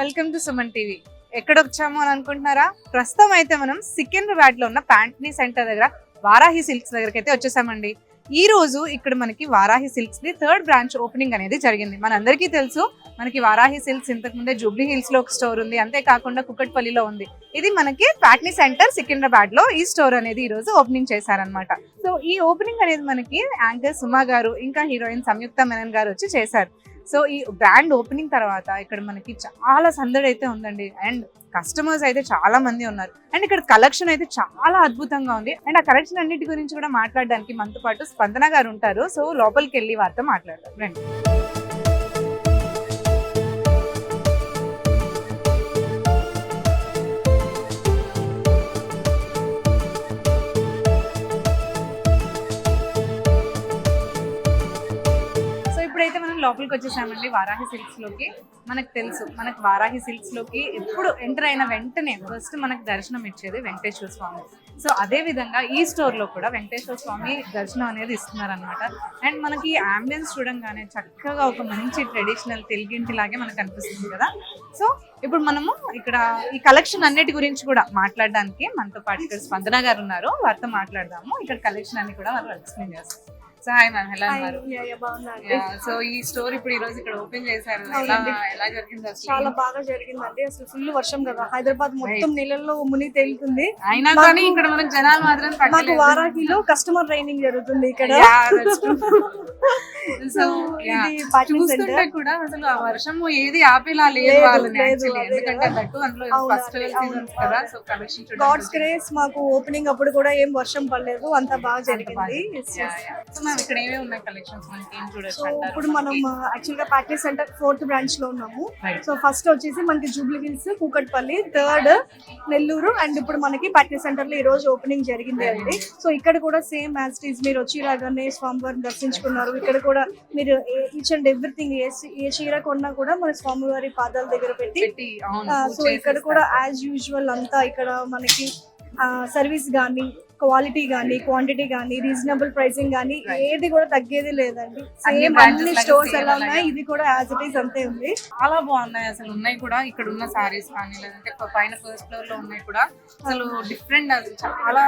Welcome to Suman TV. ఎక్కడ వచ్చాము అని అనుకుంటున్నారా? ప్రస్తుతం అయితే మనం సికింద్రాబాద్లో ఉన్న ప్యాంట్నీ సెంటర్ దగ్గర వారాహి సిల్క్స్ దగ్గరికి అయితే వచ్చేసామండి. ఈ రోజు ఇక్కడ మనకి Varahi silks the third branch opening అనేది జరిగింది. మనందరికీ తెలుసు మనకి వారాహి సిల్క్స్ ఇంతకుముందే జూబ్లీ హిల్స్లో ఒక స్టోర్ ఉంది అంతేకాకుండా కుక్కట్పల్లిలో ఉంది. ఇది మనకి ప్యాట్నీ సెంటర్ సికింద్రాబాద్లో ఈ స్టోర్ అనేది ఈ రోజు ఓపెనింగ్ చేశారనమాట సో ఈ ఓపెనింగ్ అనేది మనకి యాంకర్ సుమా గారు ఇంకా హీరోయిన్ సంయుక్త మెనన్ గారు వచ్చి చేశారు. సో ఈ బ్రాండ్ ఓపెనింగ్ తర్వాత ఇక్కడ మనకి చాలా సందడి అయితే ఉందండి. అండ్ కస్టమర్స్ అయితే చాలా మంది ఉన్నారు. అండ్ ఇక్కడ కలెక్షన్ అయితే చాలా అద్భుతంగా ఉంది. అండ్ ఆ కలెక్షన్ అన్నిటి గురించి కూడా మాట్లాడడానికి మనతో పాటు స్పందన గారు ఉంటారు. సో లోపలికి వెళ్ళి వారితో మాట్లాడదాం. రండి. లోపలికి వచ్చేసామండి వారాహి సిల్క్స్లోకి. మనకు తెలుసు మనకు వారాహి సిల్క్స్లోకి ఎప్పుడు ఎంటర్ అయిన వెంటనే ఫస్ట్ మనకు దర్శనం ఇచ్చేది వెంకటేశ్వర స్వామి. సో అదే విధంగా ఈ స్టోర్లో కూడా వెంకటేశ్వర స్వామి దర్శనం అనేది ఇస్తున్నారనమాట అండ్ మనకి అంబియన్స్ చూడంగానే చక్కగా ఒక మంచి ట్రెడిషనల్ తెలుగింటి లాగే మనకు అనిపిస్తుంది కదా. సో ఇప్పుడు మనము ఇక్కడ ఈ కలెక్షన్ అన్నిటి గురించి కూడా మాట్లాడడానికి మనతో పాటు ఇక్కడ స్పందన గారు ఉన్నారు. వారితో మాట్లాడదాము. ఇక్కడ కలెక్షన్ అన్ని కూడా వాళ్ళు ఎక్స్ప్లెయిన్ చేస్తారు. సో హాయ్ మ్యామ్ ఎలా ఉన్నారు సో ఈ స్టోర్ ఇప్పుడు ఈ రోజు ఇక్కడ ఓపెన్ చేశారు. ఎలా జరిగింది చాలా బాగా జరిగిందండి. అసలు ఫుల్ వర్షం కదా. హైదరాబాద్ మొత్తం నీళ్ళల్లో మునిగి తేలుతుంది. అయినా కానీ ఇక్కడ మనకి జనాలు మాత్రం మాకు. వారాహిలో కస్టమర్ ట్రైనింగ్ జరుగుతుంది ఇక్కడ. సో చూస్తుంటే కూడా అసలు ఆ వర్షము ఏది ఆపేలా లేదు వాళ్ళని ఎందుకంటే. దట్టు అందులో ఫెస్టివల్ కదా. సో కలెక్షన్ గాడ్స్ గ్రేస్ మాకు ఓపెనింగ్ అప్పుడు కూడా ఏం వర్షం పడలేదు. అంతా బాగా జరిగింది. మ్యామ్ ఇక్కడ ఏమేమి ఉన్నాయి కలెక్షన్స్ మనకి ఏం సో చూడొచ్చు అంటారు. ఇప్పుడు మనం యాక్చువల్గా ప్యాట్లీ సెంటర్ ఫోర్త్ బ్రాంచ్లో ఉన్నాము. సో ఫస్ట్ వచ్చేసి మనకి జూబ్లీ హిల్స్ కూకట్పల్లి థర్డ్ నెల్లూరు అండ్ ఇప్పుడు మనకి ప్యాట్లీ సెంటర్లో ఈ రోజు ఓపెనింగ్ జరిగింది అండి. సో ఇక్కడ కూడా సేమ్ యాజ్ టీజ్ మీరు వచ్చి రాగానే స్వామివారిని దర్శించుకున్నారు. ఇక్కడ కూడా మీరు ఈచ్ అండ్ ఎవ్రీథింగ్ ఏ ఏ చీర కొన్నా కూడా మన స్వామివారి పాదాల దగ్గర పెట్టి సో ఇక్కడ. కూడా యాజ్ యూజువల్ అంతా ఇక్కడ మనకి సర్వీస్ కానీ క్వాలిటీ కానీ క్వాంటిటీ కానీ రీజనబుల్ ప్రైసింగ్ కానీ. ఏది కూడా తగ్గేది లేదండి. సేమ్ అన్ని స్టోర్స్ ఎలా ఉన్నాయి ఇది కూడా యాజ్ ఇట్ ఈస్ అంతే ఉంది. చాలా బాగున్నాయి అసలు ఉన్నాయి కూడా. ఇక్కడ ఉన్న సారీస్ కానీ లేదంటే పైన ఫస్ట్ ఫ్లోర్లో ఉన్నాయి కూడా. అసలు డిఫరెంట్ అది. చాలా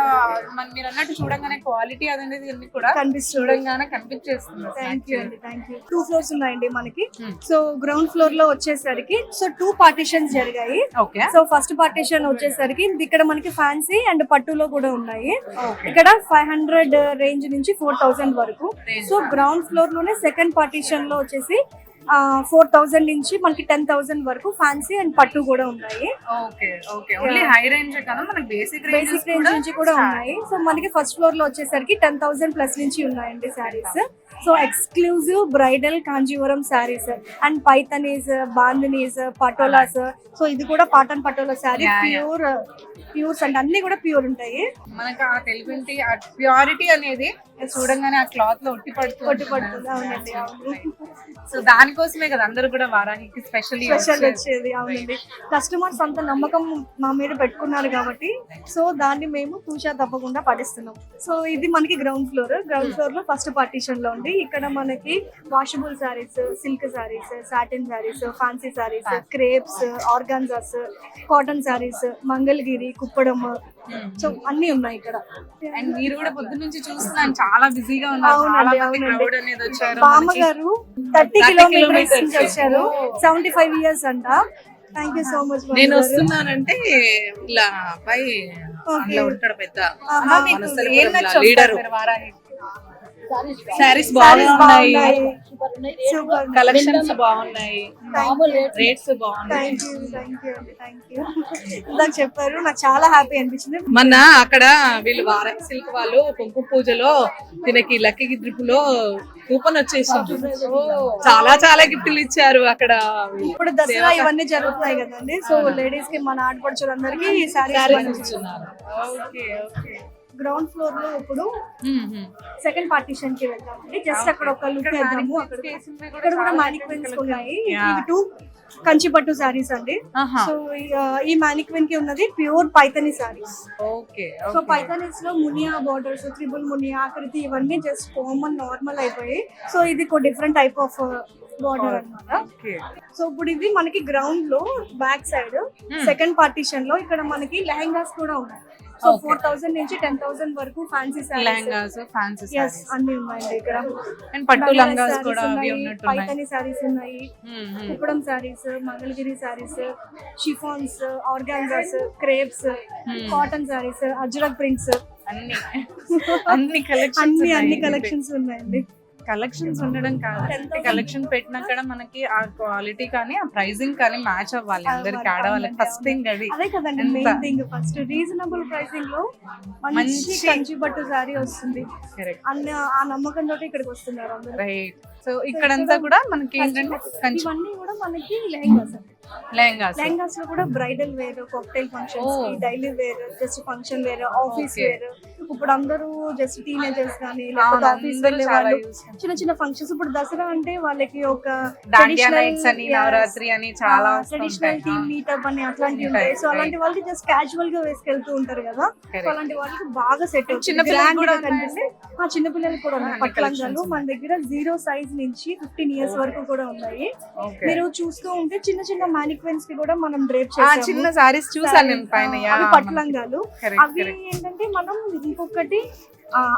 మన మీరు అన్నట్టు చూడంగానే క్వాలిటీ అనేది అన్ని కూడా కనిపిస్తుంది. చూడంగానే కనిపించేస్తుంది. Thank you. అండి థ్యాంక్ యూ టూ ఫ్లోర్స్ ఉన్నాయండి మనకి. సో గ్రౌండ్ ఫ్లోర్లో వచ్చేసరికి సో టూ పార్టీషన్స్ జరిగాయి. ఓకే సో ఫస్ట్ పార్టీషన్ వచ్చేసరికి ఇక్కడ మనకి ఫ్యాన్సీ అండ్ పట్టులో కూడా ఉన్నాయి. Oh, ఇక్కడ ఫైవ్ హండ్రెడ్ రేంజ్ నుంచి ఫోర్ థౌసండ్ వరకు. సో గ్రౌండ్ ఫ్లోర్లోనే సెకండ్ పార్టీషన్లో వచ్చేసి ఫోర్ థౌసండ్ నుంచి మనకి టెన్ థౌసండ్ వరకు ఫ్యాన్సీ అండ్ పట్టు కూడా ఉన్నాయి. Okay okay. Only high range కదా మనకి బేసిక్ రేంజ్ బేసిక్ రేంజ్ నుంచి కూడా ఉన్నాయి. సో మనకి ఫస్ట్ ఫ్లోర్లో వచ్చేసరికి టెన్ థౌసండ్ ప్లస్ నుంచి ఉన్నాయండి saris so exclusive bridal Kanjeevaram saris and Paithanis Bandhanis Patolas so ఇది కూడా Patan Patola sari. Pure pures and అన్ని కూడా ప్యూర్ ఉంటాయి. మనకి ఆ తెలుగుంటి ఆ ప్యూరిటీ అనేది చూడంగానే ఆ క్లాత్లో ఒట్టి పడుతుంది. ఒట్టి పడుతుంది, అవునండి. సో దానికోసమే కదా అందరూ కూడా వారానికి స్పెషల్లీ స్పెషల్ వచ్చేది. అవునండి. కస్టమర్స్ అంత నమ్మకం మా మీద పెట్టుకున్నారు కాబట్టి సో దాన్ని మేము తూచా తప్పకుండా పాటిస్తున్నాం. సో ఇది మనకి గ్రౌండ్ ఫ్లోర్ గ్రౌండ్ ఫ్లోర్లో ఫస్ట్ పార్టీషన్లో ఉంది. ఇక్కడ మనకి washable saris silk saris satin saris fancy saris crepes organzas cotton saris Mangalagiri Kuppadam so అన్ని ఉన్నాయి ఇక్కడ. అండ్ మీరు కూడా పొద్దున్న నుంచి చూస్తున్నాను చాలా బిజీగా ఉన్నారు బామ్మ. గారు థర్టీ 30 కిలోమీటర్స్ నుంచి. వచ్చారు. సెవెంటీ ఫైవ్ ఇయర్స్ అంట థ్యాంక్ యూ సో మచ్ నేను వస్తున్నానంటే ఇలా అబ్బాయి ఉంటాడు పెద్ద. లీడరు. సారీస్ బాగున్నాయి. కలెక్షన్స్ బాగున్నాయి. రేట్స్ బాగున్నాయి. ఇందాక చెప్పారు నాకు చాలా హ్యాపీ అనిపించింది. మొన్న అక్కడ వీళ్ళు వార సిల్క్ వాళ్ళు కుంకుమ పూజలో దీనికి లక్కీ గిఫ్ట్లో కూపన్ వచ్చేసింది. చాలా చాలా గిఫ్ట్లు ఇచ్చారు అక్కడ. ఇప్పుడు దసరా ఇవన్నీ జరుగుతున్నాయి కదండి. సో లేడీస్కి మన ఆడపడుచులందరికీ శారీస్ ఇస్తున్నారు. ఓకే ఓకే గ్రౌండ్ ఫ్లోర్లో ఇప్పుడు. సెకండ్ పార్టీషన్కి వెళ్దామండి జస్ట్ అక్కడ ఒక లుక్ ఇక్కడ కూడా మానిక్వెన్స్ ఉన్నాయి. టూ కంచిపట్టు సారీస్ అండి. సో ఈ మానిక్వెన్కి ఉన్నది pure Paithani saris okay so okay. పైథానిస్లో Muniya borders triple Muniya ఆకృతి ఇవన్నీ జస్ట్ కామన్ నార్మల్ అయిపోయాయి సో ఇది ఒక డిఫరెంట్ టైప్ ఆఫ్ బార్డర్ అన్నమాట. ఓకే సో ఇప్పుడు ఇది మనకి గ్రౌండ్లో బ్యాక్ సైడ్. సెకండ్ పార్టీషన్లో ఇక్కడ మనకి లెహంగాస్ కూడా ఉన్నాయి. సో. ఫోర్ థౌసండ్ నుంచి టెన్ థౌసండ్ వరకు ఫ్యాన్సీ సారీస్ లెహంగాస్ ఫ్యాన్సీ సారీస్ అన్ని ఉన్నాయండి ఇక్కడ. అండ్ పట్టు లంగాస్ కూడా అవి ఉన్నాయి, ఉన్నట్టున్నాయి. పైతాని సారీస్ ఉన్నాయి. Kuppadam saris Mangalagiri saris chiffons organzas crepes. Cotton saris Ajrak prints అన్ని. అన్ని కలెక్షన్స్ అన్ని అన్ని కలెక్షన్స్ ఉన్నాయండి. కలెక్షన్స్ ఉండడం కాదు. 10,000 కలెక్షన్ పెట్టినా కూడా మనకి ఆ క్వాలిటీ కానీ ఆ ప్రైజింగ్ కానీ మ్యాచ్ అవ్వాలి అందరికి ఆడవాళ్ళకి. ఫస్ట్ థింగ్ అది. అదే కదండి? మెయిన్ థింగ్ ఫస్ట్ రీజనబుల్ ప్రైసింగ్లో మంచి కంచి పట్టు సారీ వస్తుంది. అన్న ఆ నమ్మకం తోటి ఇక్కడికి వస్తున్నారు రైట్ సో ఇక్కడంతా కూడా మనకి ఏంటంటే కంచి ఇవన్నీ కూడా మనకి లెహంగాస్ లెహంగాస్ లెహంగాస్. లో కూడా bridal wear cocktail functions Oh. Daily wear just function wear office. Wear. ఇప్పుడు అందరూ జస్ట్ టీనేజర్స్ కానీ లేకపోతే ఆఫీస్ వెళ్ళే వాళ్ళు. చిన్న చిన్న ఫంక్షన్స్ ఇప్పుడు దసరా అంటే వాళ్ళకి ఒక అని నవరాత్రి అని చాలా ట్రెడిషనల్ టీమ్ మీటప్ అని అట్లాంటివి ఉంటాయి సో. అలాంటి వాళ్ళకి జస్ట్ క్యాజువల్గా వేసుకెళ్తూ ఉంటారు కదా. సో. అలాంటి వాళ్ళకి బాగా సెట్ అవుతుంది. చిన్న కనిపిస్తే ఆ చిన్న పిల్లలు కూడా ఉన్నాయి. పట్లంగాలు మన దగ్గర జీరో సైజ్ నుంచి ఫిఫ్టీన్ ఇయర్స్ వరకు కూడా ఉన్నాయి. మీరు చూస్తూ ఉంటే చిన్న చిన్న మానిక్వెన్స్కి కూడా మనం డ్రేప్ ఆ చేసాము చిన్న సారీస్ చూసాను నేను పైన. పట్లంగాలు అవి. ఏంటంటే మనం ఇంకొకటి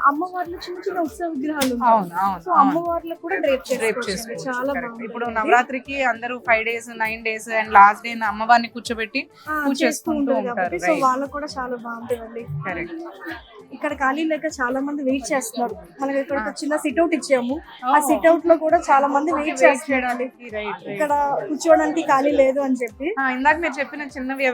అమ్మవార్లు చిన్న చిన్న ఉత్సవ విగ్రహాలు ఉంటాయి. అవును అవును సో అవును అమ్మవార్లకు కూడా డ్రేప్ రేప్ చేసుకోవచ్చు చాలా. బాగుంది ఇప్పుడు నవరాత్రికి అందరూ five days nine days and last day అమ్మవారిని కూర్చోబెట్టి పూజ చేసుకుంటూ ఉంటారు సో. వాళ్ళకు కూడా చాలా కరెక్ట్ ఇక్కడ ఖాళీ లేక చాలా మంది వెయిట్ చేస్తున్నారు. మనకి ఇక్కడ ఒక చిన్న సిట్అవుట్ ఇచ్చాము. ఆ సిట్అవుట్లో కూడా చాలా మంది వెయిట్ చేస్తున్నారండి. ఇక్కడ కూర్చోవడానికి ఖాళీ లేదు అని చెప్పి. ఇందాక మీరు చెప్పిన చిన్నవి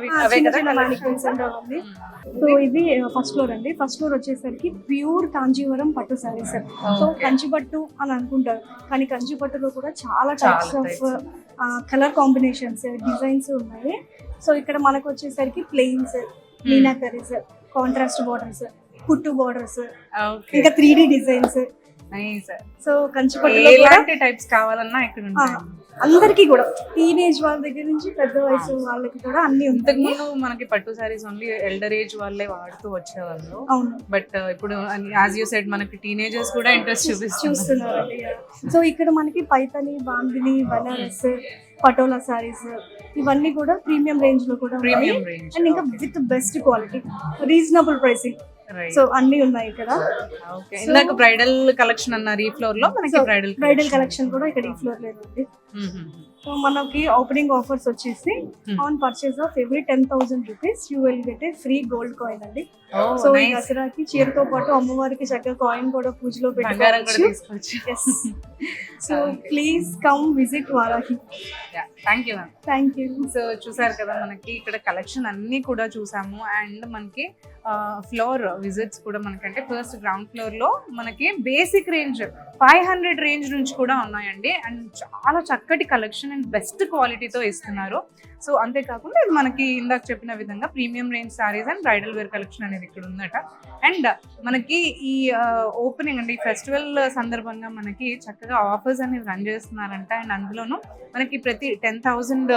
సో ఇది ఫస్ట్ ఫ్లోర్ అండి. ఫస్ట్ ఫ్లోర్ వచ్చేసరికి ప్యూర్ కాంజీవరం పట్టు సారీస్ సో Okay. కంచి పట్టు అని అనుకుంటారు. కానీ కంచి పట్టులో కూడా చాలా types of. Colour combinations designs ఉన్నాయి. సో ఇక్కడ మనకు వచ్చేసరికి plains meenakari contrast borders కుట్టు బార్డర్స్. ఇంకా three D designs. So Kanchi పట్టులో కూడా ఎలాంటి టైప్స్ కావాలన్నా ఇక్కడ అందరికీ కూడా టీనేజ్ వాళ్ళ దగ్గర నుంచి పెద్ద వయసు వాళ్ళకి కూడా అన్ని ఇంతకు ముందు మనకి పట్టు సారీస్ ఓన్లీ ఎల్డర్ ఏజ్ వాళ్ళే వాడుతూ వచ్చేవాళ్ళు. అవును. బట్ ఇప్పుడు యాజ్ యూ సెడ్ మనకి టీనేజర్స్ కూడా ఇంట్రెస్ట్ చూపిస్తున్నారు. చూస్తున్నారు సో ఇక్కడ మనకి పైతని బాందిని బనారస్ పటోలా సారీస్ ఇవన్నీ కూడా ప్రీమియం రేంజ్లో కూడా ప్రీమియం రేంజ్ అండ్ ఇంకా with best quality reasonable pricing so అన్ని ఉన్నాయి ఇక్కడ. ఓకే ఇందాక బ్రైడల్ కలెక్షన్ అన్నారు ఈ ఫ్లోర్లో మనకి బ్రైడల్ బ్రైడల్ కలెక్షన్ కూడా ఇక్కడ ఈ ఫ్లోర్ లేదు ఉంది. సో మనకి ఓపెనింగ్ ఆఫర్స్ వచ్చేసి. On purchase of every ten thousand rupees you will get a free gold coin అండి. సో ఈ దసరాకి చీరతో పాటు అమ్మవారికి చక్కగా కాయిన్ కూడా పూజలో పెట్టుకోవచ్చు. So please come visit Varahi thank you ma'am thank you so చూసారు కదా మనకి ఇక్కడ కలెక్షన్ అన్ని కూడా చూసాము. అండ్ మనకి ఫ్లోర్ విజిట్స్ కూడా మనకంటే ఫస్ట్ గ్రౌండ్ ఫ్లోర్లో మనకి basic range five hundred range నుంచి కూడా ఉన్నాయండి. అండ్ చాలా చక్కటి కలెక్షన్ అండ్ బెస్ట్ క్వాలిటీతో ఇస్తున్నారు. సో అంతేకాకుండా ఇది మనకి ఇందాక చెప్పిన విధంగా premium range saris and bridal wear collection అనేది ఇక్కడ ఉందట. అండ్ మనకి ఈ ఓపెనింగ్ అండి ఫెస్టివల్ సందర్భంగా మనకి చక్కగా ఆఫర్స్ అనేవి రన్ చేస్తున్నారంట. అండ్ అందులోనూ మనకి ప్రతి టెన్ థౌజండ్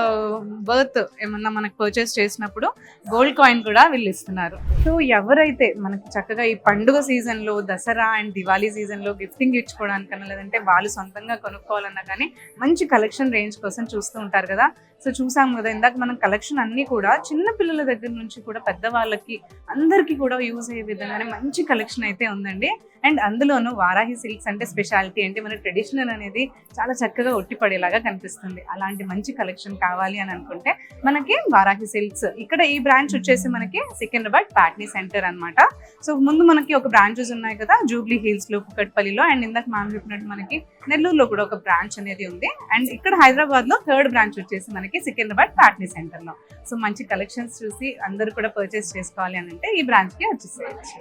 బర్త్ ఏమన్నా మనకి పర్చేస్ చేసినప్పుడు గోల్డ్ కాయిన్ కూడా వీళ్ళు ఇస్తున్నారు. సో ఎవరైతే మనకి చక్కగా ఈ పండుగ సీజన్లో దసరా అండ్ దివాళీ సీజన్లో గిఫ్టింగ్ ఇచ్చుకోవడానికన్నా లేదంటే వాళ్ళు సొంతంగా కొనుక్కోవాలన్నా కానీ మంచి కలెక్షన్ రేంజ్ కోసం చూస్తూ ఉంటారు కదా. సో చూసాం కదా ఇందాక మనం కలెక్షన్ అన్ని కూడా చిన్న పిల్లల దగ్గర నుంచి కూడా పెద్దవాళ్ళకి అందరికీ కూడా యూజ్ అయ్యే విధంగానే మంచి కలెక్షన్ అయితే ఉందండి. అండ్ అందులోనూ వారాహి సిల్క్స్ అంటే స్పెషాలిటీ అంటే మన ట్రెడిషనల్ అనేది చాలా చక్కగా ఒట్టిపడేలాగా కనిపిస్తుంది. అలాంటి మంచి కలెక్షన్ కావాలి అని అనుకుంటే మనకి వారాహి సిల్క్స్ ఇక్కడ ఈ బ్రాంచ్ వచ్చేసి మనకి సికింద్రాబాద్ ప్యాట్నీ సెంటర్ అన్నమాట. సో ముందు మనకి ఒక బ్రాంచెస్ ఉన్నాయి కదా జూబ్లీ హిల్స్లో కుకట్పల్లిలో అండ్ ఇందాక మనం చెప్పినట్టు మనకి నెల్లూరులో కూడా ఒక బ్రాంచ్ అనేది ఉంది. అండ్ ఇక్కడ హైదరాబాద్లో థర్డ్ బ్రాంచ్ వచ్చేసి మనకి సికింద్రాబాద్ ప్యాట్నీ సెంటర్లో సో మంచి కలెక్షన్స్ చూసి అందరూ కూడా పర్చేస్ చేసుకోవాలి అని అంటే ఈ బ్రాంచ్కి వచ్చేసేయచ్చు.